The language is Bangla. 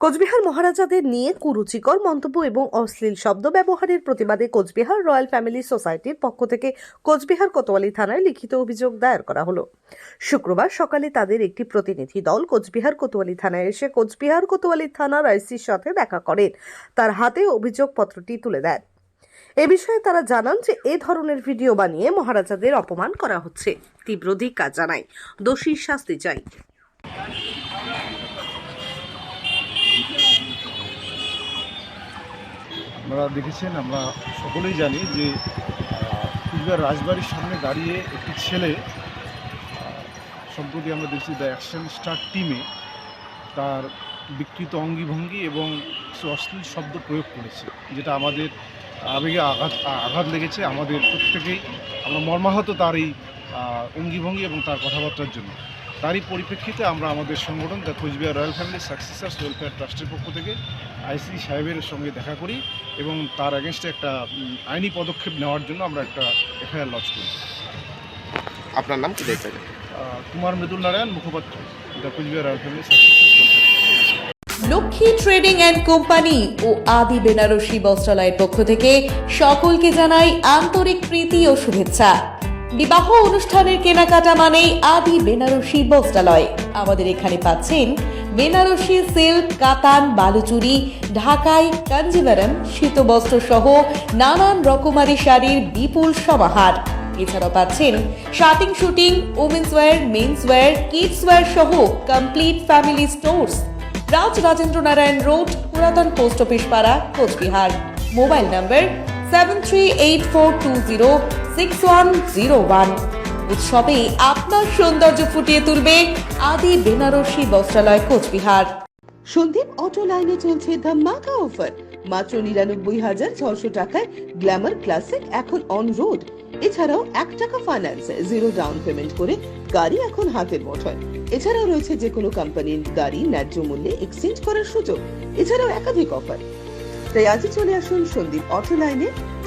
কোচবিহার মহারাজাদের নিয়ে কুরুচিকর মন্তব্য এবং অশ্লীল শব্দ ব্যবহারের প্রতিবাদে কোচবিহার রয়্যাল ফ্যামিলি সোসাইটির পক্ষ থেকে কোচবিহার কোতোয়ালি থানায় লিখিত অভিযোগ দায়ের করা হলো। শুক্রবার সকালে তাদের একটি প্রতিনিধি দল কোচবিহার কোতোয়ালি থানায় এসে কোচবিহার কোতোয়ালি থানার আইসির সাথে দেখা করেন। তার হাতে অভিযোগপত্রটি তুলে দেন। এ বিষয়ে তারা জানান যে এ ধরনের ভিডিও বানিয়ে মহারাজাদের অপমান করা হচ্ছে। তীব্র ধিক্কার জানায়। দোষীর শাস্তি চাই। আপনারা দেখেছেন, আমরা সকলেই জানি যে কুচবিহার রাজবাড়ির সামনে দাঁড়িয়ে একটি ছেলে সম্প্রতি আমরা দেখছি দ্য অ্যাকশন স্টার টিমে তার বিকৃত অঙ্গিভঙ্গি এবং কিছু অশ্লীল শব্দ প্রয়োগ করেছে, যেটা আমাদের আবেগে আঘাত আঘাত লেগেছে আমাদের প্রত্যেকেই। আমরা মর্মাহত তার এই অঙ্গিভঙ্গি এবং তার কথাবার্তার জন্য। তারই পরিপ্রেক্ষিতে আমরা আমাদের সংগঠন the Cooch Behar royal family successors welfare ট্রাস্টের পক্ষ থেকে আইসি সাহেবের সঙ্গে দেখা করি এবং তার অ্যাগেনস্টে একটা আইনি পদক্ষেপ নেওয়ার জন্য আমরা একটা এফআইআর লঞ্চ করি। আপনার নাম কি দেখতে কুমার মৃদুল নারায়ণ মুখপাত্র the Cooch Behar royal family successors welfare Lakshmi trading and company ও আদি বেনারসি বস্ত্রালয়ের পক্ষ থেকে সকলকে জানাই আন্তরিক প্রীতি ও শুভেচ্ছা। বিবাহ অনুষ্ঠানের কেনাকাটা মানেই আদি বেনারসি বস্ত্রালয়। আমাদের এখানে পাচ্ছেন বেনারসি সিল্ক, কাতান, বালুচুরি, ঢাকাই কাঞ্জিভারম শীতবস্ত্র সহ নানান রকমারি শাড়ির বিপুল সমাহার। এছাড়াও পাচ্ছেন shirting suiting womens wear mens wear kids wear সহ complete family stores Raj Rajendra Narayan road, পুরাতন পোস্ট অফিস পাড়া, Cooch Behar. Mobile number seven three eight four two zero উৎসবে আপনার সৌন্দর্য ফুটিয়ে তুলবে আদি বেনারসি বস্ত্রালয়, কোচবিহার। সন্দীপ অটো লাইনে চলছে অফার মাত্র নিরানব্বই হাজার ছশো টাকায় গ্ল্যামার ক্লাসিক এখন অন রোড এছাড়াও এক টাকা ফাইন্যান্স জিরো ডাউন পেমেন্ট করে গাড়ি এখন হাতের মুঠোয়। এছাড়াও রয়েছে যে কোনো কোম্পানির গাড়ি ন্যায্য মূল্যে এক্সচেঞ্জ করার সুযোগ। এছাড়াও একাধিক অফার তাই আজই চলে আসুন সন্দীপ অটো লাইনে।